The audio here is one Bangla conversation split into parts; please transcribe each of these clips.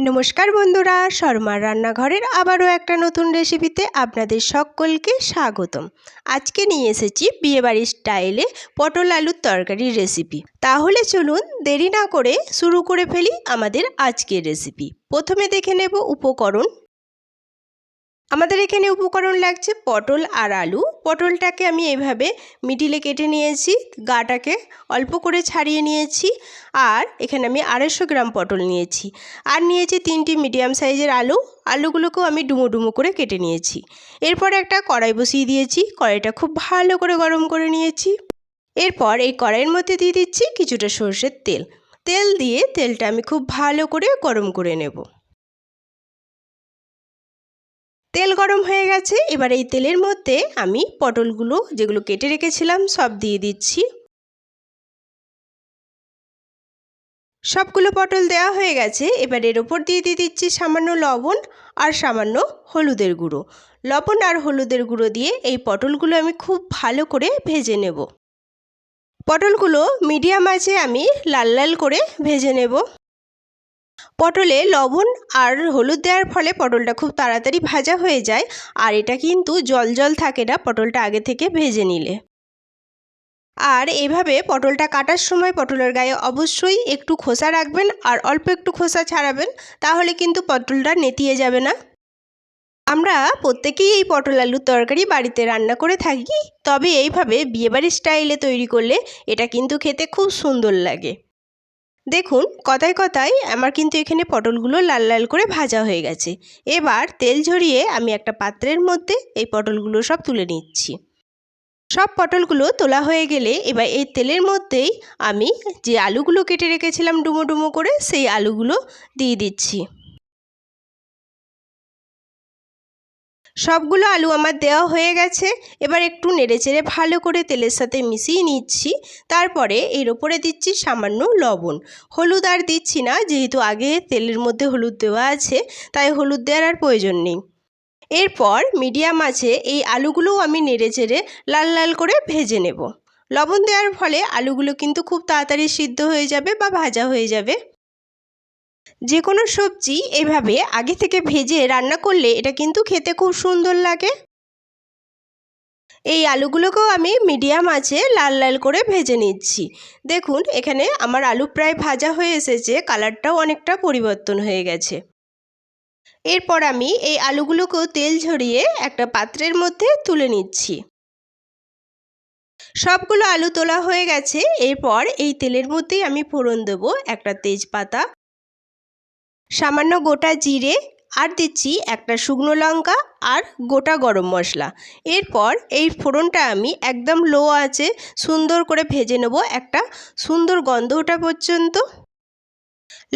নমস্কার বন্ধুরা, শর্মার রান্নাঘরের আবারও একটা নতুন রেসিপিতে আপনাদের সকলকে স্বাগতম। আজকে নিয়ে এসেছি বিয়েবাড়ির স্টাইলে পটল আলুর তরকারির রেসিপি তাহলে চলুন দেরি না করে শুরু করে ফেলি আমাদের আজকের রেসিপি প্রথমে দেখে নেব উপকরণ। আমাদের এখানে উপকরণ লাগছে পটল আর আলু। পটলটাকে আমি এভাবে মিডিলে কেটে নিয়েছি, গাটাকে অল্প করে ছাড়িয়ে নিয়েছি আর এখানে আমি আড়াইশো গ্রাম পটল নিয়েছি আর নিয়েছি তিনটি মিডিয়াম সাইজের আলু। আলুগুলোকেও আমি ডুমো ডুমো করে কেটে নিয়েছি। এরপর একটা কড়াই বসিয়ে দিয়েছি, কড়াইটা খুব ভালো করে গরম করে নিয়েছি। এরপর এই কড়াইয়ের মধ্যে দিয়ে দিচ্ছি কিছুটা সর্ষের তেল। তেল দিয়ে তেলটা আমি খুব ভালো করে গরম করে নেব। তেল গরম হয়ে গেছে। এবার এই তেলের মধ্যে আমি পটলগুলো যেগুলো কেটে রেখেছিলাম সব দিয়ে দিচ্ছি। সবগুলো পটল দেওয়া হয়ে গেছে। এবার এর ওপর দিয়ে দিয়ে দিচ্ছি সামান্য লবণ আর সামান্য হলুদের গুঁড়ো। লবণ আর হলুদের গুঁড়ো দিয়ে এই পটলগুলো আমি খুব ভালো করে ভেজে নেব। পটলগুলো মিডিয়াম আছে আমি লাল লাল করে ভেজে নেব। পটলে লবণ আর হলুদ দেওয়ার ফলে পটলটা খুব তাড়াতাড়ি ভাজা হয়ে যায়। আর এটা কিন্তু জল জল থাকে না পটলটা আগে থেকে ভেজে নিলে। আর এভাবে পটলটা কাটার সময় পটলের গায়ে অবশ্যই একটু খোসা রাখবেন আর অল্প একটু খোসা ছাড়াবেন, তাহলে কিন্তু পটলটা নেতিয়ে যাবে না। আমরা প্রত্যেকেই এই পটল আলুর তরকারি বাড়িতে রান্না করে থাকি, তবে এইভাবে বিয়েবাড়ির স্টাইলে তৈরি করলে এটা কিন্তু খেতে খুব সুন্দর লাগে। দেখুন কথায় কথায় আমার কিন্তু এখানে পটলগুলো লাল লাল করে ভাজা হয়ে গেছে। এবার তেল ঝরিয়ে আমি একটা পাত্রের মধ্যে এই পটলগুলো সব তুলে নিচ্ছি। সব পটলগুলো তোলা হয়ে গেলে এবার এই তেলের মধ্যেই আমি যে আলুগুলো কেটে রেখেছিলাম ডুমো ডুমো করে, সেই আলুগুলো দিয়ে দিচ্ছি। সবগুলো আলু আমার দেওয়া হয়ে গেছে। এবার একটু নেড়েচেড়ে ভালো করে তেলের সাথে মিশিয়ে নিচ্ছি। তারপরে এর ওপরে দিচ্ছি সামান্য লবণ। হলুদ আর দিচ্ছি না, যেহেতু আগে তেলের মধ্যে হলুদ দেওয়া আছে, তাই হলুদ দেওয়ার আর প্রয়োজন নেই। এরপর মিডিয়াম আছে এই আলুগুলোও আমি নেড়েচেড়ে লাল লাল করে ভেজে নেব। লবণ দেওয়ার ফলে আলুগুলো কিন্তু খুব তাড়াতাড়ি সিদ্ধ হয়ে যাবে বা ভাজা হয়ে যাবে। যে কোনো সবজি এভাবে আগে থেকে ভেজে রান্না করলে এটা কিন্তু খেতে খুব সুন্দর লাগে। এই আলুগুলোকেও আমি মিডিয়াম আছে লাল লাল করে ভেজে নিচ্ছি। দেখুন, এখানে আমার আলু প্রায় ভাজা হয়ে এসেছে, কালারটাও অনেকটা পরিবর্তন হয়ে গেছে। এরপর আমি এই আলুগুলোকেও তেল ঝরিয়ে একটা পাত্রের মধ্যে তুলে নিচ্ছি। সবগুলো আলু তোলা হয়ে গেছে, এরপর এই তেলের মধ্যেই আমি ফোড়ন দেবো একটা তেজপাতা। সামান্য গোটা জিরে আর দিচ্ছি একটা শুকনো লঙ্কা আর গোটা গরম মশলা। এরপর এই ফোড়নটা আমি একদম লো আছে সুন্দর করে ভেজে নেব একটা সুন্দর গন্ধ ওঠা পর্যন্ত।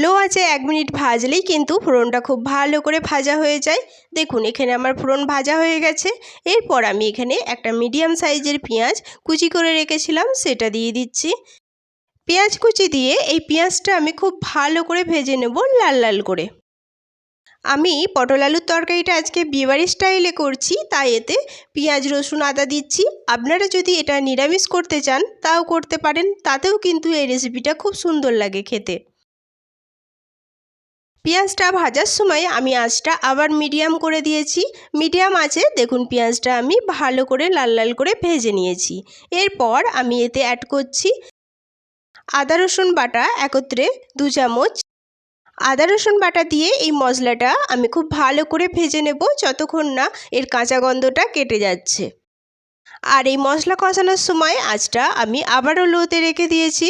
লো আছে এক মিনিট ভাজলেই কিন্তু ফোড়নটা খুব ভালো করে ভাজা হয়ে যায়। দেখুন, এখানে আমার ফোড়ন ভাজা হয়ে গেছে। এরপর আমি এখানে একটা মিডিয়াম সাইজের পেঁয়াজ কুচি করে রেখেছিলাম, সেটা দিয়ে দিচ্ছি। পেঁয়াজ কুচি দিয়ে এই পেঁয়াজটা আমি খুব ভালো করে ভেজে নেব লাল লাল করে। আমি পটল আলুর তরকারিটা আজকে বিয়েবাড়ি স্টাইলে করছি, তাই এতে পেঁয়াজ, রসুন, আদা দিচ্ছি। আপনারা যদি এটা নিরামিষ করতে চান, তাও করতে পারেন, তাতেও কিন্তু এই রেসিপিটা খুব সুন্দর লাগে খেতে। পেঁয়াজটা ভাজার সময় আমি আঁচটা আবার মিডিয়াম করে দিয়েছি। মিডিয়াম আছে দেখুন পেঁয়াজটা আমি ভালো করে লাল লাল করে ভেজে নিয়েছি। এরপর আমি এতে অ্যাড করছি আদা, রসুন বাটা একত্রে দু চামচ। আদা, রসুন বাটা দিয়ে এই মশলাটা আমি খুব ভালো করে ভেজে নেব যতক্ষণ না এর কাঁচা গন্ধটা কেটে যাচ্ছে। আর এই মশলা কষানোর সময় আঁচটা আমি আবারও লোতে রেখে দিয়েছি।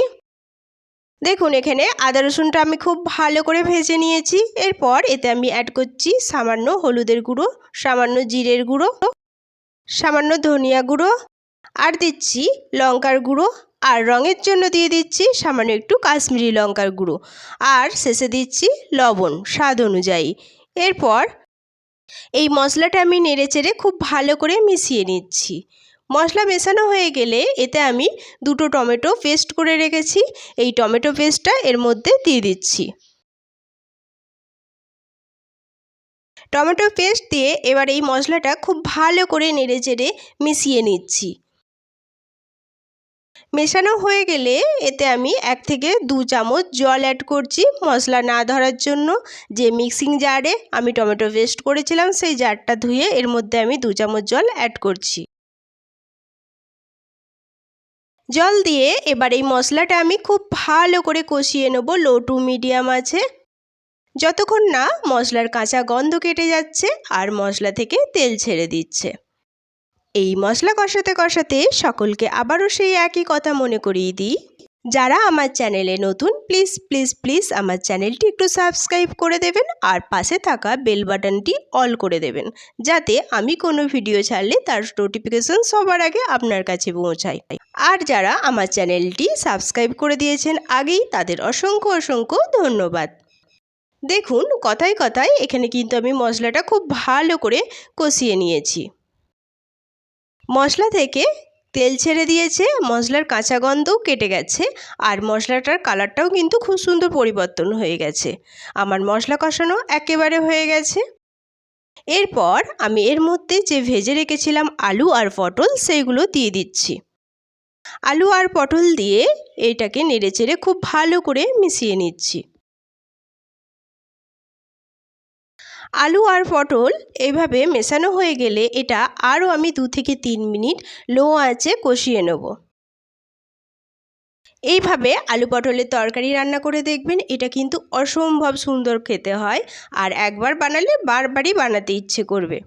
দেখুন, এখানে আদা, রসুনটা আমি খুব ভালো করে ভেজে নিয়েছি। এরপর এতে আমি অ্যাড করছি সামান্য হলুদের গুঁড়ো, সামান্য জিরের গুঁড়ো, সামান্য ধনিয়া গুঁড়ো, আর দিচ্ছি লঙ্কার গুঁড়ো আর রঙের জন্য দিয়ে দিচ্ছি সামান্য একটু কাশ্মীরি লঙ্কার গুঁড়ো। আর শেষে দিচ্ছি লবণ, স্বাদ অনুযায়ী। এরপর এই মশলাটা আমি নেড়েচেড়ে খুব ভালো করে মিশিয়ে নিচ্ছি। মশলা মেশানো হয়ে গেলে এতে আমি দুটো টমেটো পেস্ট করে রেখেছি। এই টমেটো পেস্টটা এর মধ্যে দিয়ে দিচ্ছি। টমেটো পেস্ট দিয়ে এবার এই মশলাটা খুব ভালো করে নেড়ে চেড়ে মিশিয়ে নিচ্ছি। মেশানো হয়ে গেলে এতে আমি এক থেকে দু চামচ জল অ্যাড করছি, মশলা না ধরার জন্য। যে মিক্সিং জারে আমি টমেটো পেস্ট করেছিলাম, সেই জারটা ধুয়ে এর মধ্যে আমি দু চামচ জল অ্যাড করছি। জল দিয়ে এবার এই মশলাটা আমি খুব ভালো করে কষিয়ে নেব লো টু মিডিয়াম আছে। যতক্ষণ না মশলার কাঁচা গন্ধ কেটে যাচ্ছে আর মশলা থেকে তেল ছেড়ে দিচ্ছে। এই মশলা কষাতে কষাতে সকলকে আবারও সেই একই কথা মনে করিয়ে দিই। যারা আমার চ্যানেলে নতুন, প্লিজ প্লিজ প্লিজ আমার চ্যানেলটি একটু সাবস্ক্রাইব করে দেবেন আর পাশে থাকা বেল বাটনটি অল করে দেবেন। যাতে আমি কোনো ভিডিও ছাড়লে তার নোটিফিকেশন সবার আগে আপনার কাছে পৌঁছায়। আর যারা আমার চ্যানেলটি সাবস্ক্রাইব করে দিয়েছেন আগেই তাদের অসংখ্য অসংখ্য ধন্যবাদ। দেখুন, কথায় কথায় এখানে কিন্তু আমি মশলাটা খুব ভালো করে কষিয়ে নিয়েছি। মশলা থেকে তেল ছেড়ে দিয়েছে, মশলার কাঁচা গন্ধও কেটে গেছে, আর মশলাটার কালারটাও কিন্তু খুব সুন্দর পরিবর্তন হয়ে গেছে। আমার মশলা কষানো একেবারে হয়ে গেছে। এরপর আমি এর মধ্যে যে ভেজে রেখেছিলাম আলু আর পটল, সেইগুলো দিয়ে দিচ্ছি। আলু আর পটল দিয়ে এটাকে নেড়েচেড়ে খুব ভালো করে মিশিয়ে নিচ্ছি। আলু আর পটল এইভাবে মেশানো হয়ে গেলে এটা আরও আমি দু থেকে তিন মিনিট লো আঁচে কষিয়ে নেব। এইভাবে আলু পটলের তরকারি রান্না করে দেখবেন, এটা কিন্তু অসম্ভব সুন্দর খেতে হয় আর একবার বানালে বারবারই বানাতে ইচ্ছে করবে।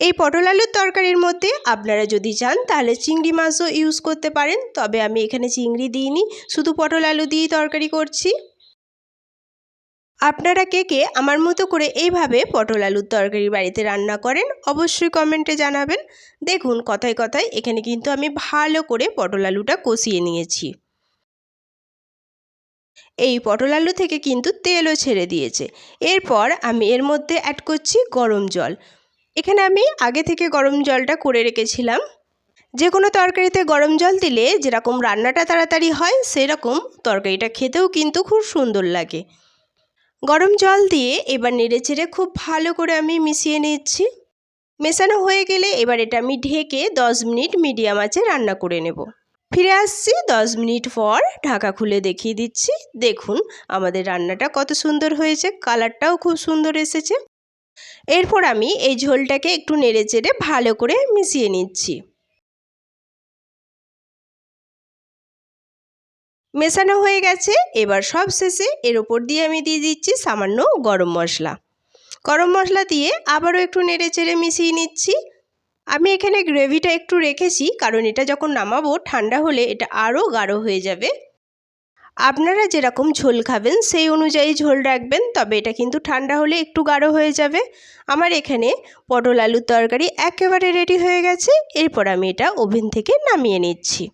এই পটল আলুর তরকারির মধ্যে আপনারা যদি চান তাহলে চিংড়ি মাছও ইউজ করতে পারেন, তবে আমি এখানে চিংড়ি দিইনি, শুধু পটল আলু দিয়েই তরকারি করছি। আপনারা কে কে আমার মতো করে এইভাবে পটল আলুর তরকারি বাড়িতে রান্না করেন অবশ্যই কমেন্টে জানাবেন। দেখুন, কথায় কথায় এখানে কিন্তু আমি ভালো করে পটল আলুটা কষিয়ে নিয়েছি। এই পটল আলু থেকে কিন্তু তেলও ছেড়ে দিয়েছে। এরপর আমি এর মধ্যে অ্যাড করছি গরম জল। এখানে আমি আগে থেকে গরম জলটা করে রেখেছিলাম। যে কোনো তরকারিতে গরম জল দিলে যেরকম রান্নাটা তাড়াতাড়ি হয়, সেরকম তরকারিটা খেতেও কিন্তু খুব সুন্দর লাগে। গরম জল দিয়ে এবার নেড়েচেড়ে খুব ভালো করে আমি মিশিয়ে নিচ্ছি। মেশানো হয়ে গেলে এবার এটা আমি ঢেকে দশ মিনিট মিডিয়াম আঁচে রান্না করে নেব। ফিরে আসছি দশ মিনিট পর ঢাকা খুলে দেখিয়ে দিচ্ছি। দেখুন আমাদের রান্নাটা কত সুন্দর হয়েছে, কালারটাও খুব সুন্দর এসেছে। এরপর আমি এই ঝোলটাকে একটু নেড়ে চেড়ে ভালো করে মিশিয়ে নিচ্ছি। মেশানো হয়ে গেছে। এবার সব শেষে এর ওপর দিয়ে আমি দিয়ে দিচ্ছি সামান্য গরম মশলা। গরম মশলা দিয়ে আবারও একটু নেড়ে চেড়ে মিশিয়ে নিচ্ছি। আমি এখানে গ্রেভিটা একটু রেখেছি, কারণ এটা যখন নামাবো ঠান্ডা হলে এটা আরও গাঢ় হয়ে যাবে। আপনারা যেরকম ঝোল খাবেন, সেই অনুযায়ী ঝোল রাখবেন, তবে এটা কিন্তু ঠান্ডা হলে একটু গাঢ় হয়ে যাবে। আমার এখানে পটল আলুর তরকারি একেবারে রেডি হয়ে গেছে। এরপর আমি এটা ওভেন থেকে নামিয়ে নিচ্ছি।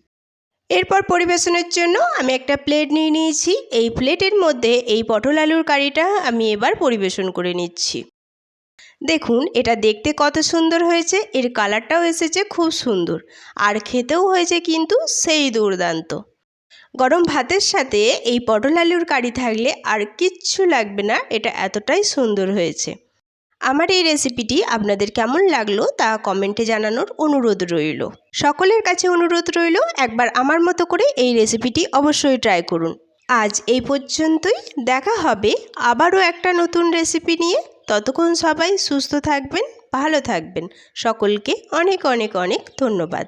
এরপর পরিবেশনের জন্য আমি একটা প্লেট নিয়ে নিয়েছি। এই প্লেটের মধ্যে এই পটল আলুর কারিটা আমি এবার পরিবেশন করে নিচ্ছি। দেখুন, এটা দেখতে কত সুন্দর হয়েছে। এর কালারটাও এসেছে খুব সুন্দর। আর খেতেও হয়েছে কিন্তু সেই দুর্দান্ত। গরম ভাতের সাথে এই পটল আলুর কারি থাকলে আর কিচ্ছু লাগবে না। এটা এতটাই সুন্দর হয়েছে। আমার এই রেসিপিটি আপনাদের কেমন লাগল তা কমেন্টে জানানোর অনুরোধ রইল। সকলের কাছে অনুরোধ রইল একবার আমার মতো করে এই রেসিপিটি অবশ্যই ট্রাই করুন। আজ এই পর্যন্তই, দেখা হবে আবারও একটা নতুন রেসিপি নিয়ে। ততক্ষণ সবাই সুস্থ থাকবেন, ভালো থাকবেন। সকলকে অনেক অনেক অনেক ধন্যবাদ।